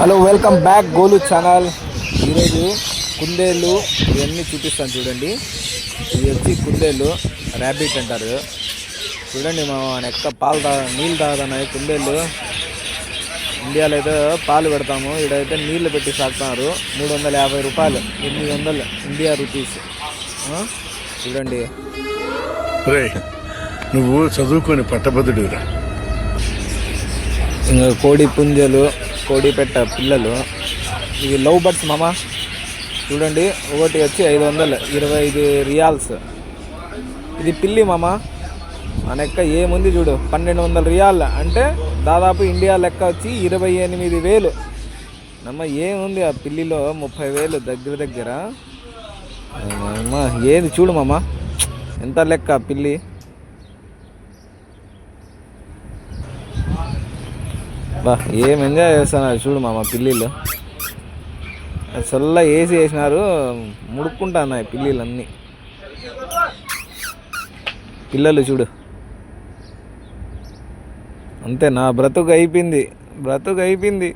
Hello welcome back Golu channel ఈరోజు కుందేళ్ళు ఇవన్నీ చూపిస్తాను చూడండి. ఇవి వచ్చి కుందేళ్ళు ర్యాబిట్ అంటారు. చూడండి మా నెక్క పాలు తా నీళ్ళు తాగుతున్నాయి కుందేళ్ళు ఇండియాలో అయితే పాలు పెడతాము. ఇక్కడైతే నీళ్ళు పెట్టి సాగుతున్నారు. మూడు వందల యాభై రూపాయలు ఎనిమిది వందలు ఇండియా రూపీస్? చూడండి. నువ్వు చదువుకొని పట్టభద్రుడిరా ఇంకా కోడి పుంజలు కోడిపెట్ట పిల్లలు. ఇవి లవ్ బర్డ్స్ మామ. చూడండి ఒకటి వచ్చి ఐదు వందలు ఇరవై ఐదు రియాల్స్. ఇది పిల్లి మామ. మన లెక్క ఏముంది చూడు పన్నెండు వందల రియాల్. అంటే దాదాపు ఇండియా లెక్క వచ్చి ఇరవై ఎనిమిది వేలు. నమ్మ ఏముంది ఆ పిల్లిలో ముప్పై వేలు దగ్గర దగ్గర? అమ్మ ఏది చూడు మామ. ఎంత లెక్క పిల్లి? బా ఏం ఎంజాయ్ చేస్తున్నారు చూడు మామ పిల్లిళ్ళు చల్ల ఏసీ వేసినారు ముడుక్కుంటున్నాయి పిల్లిలు అన్నీ పిల్లలు చూడు. అంతే నా బ్రతుకు అయిపోయింది బ్రతుకు అయిపోయింది.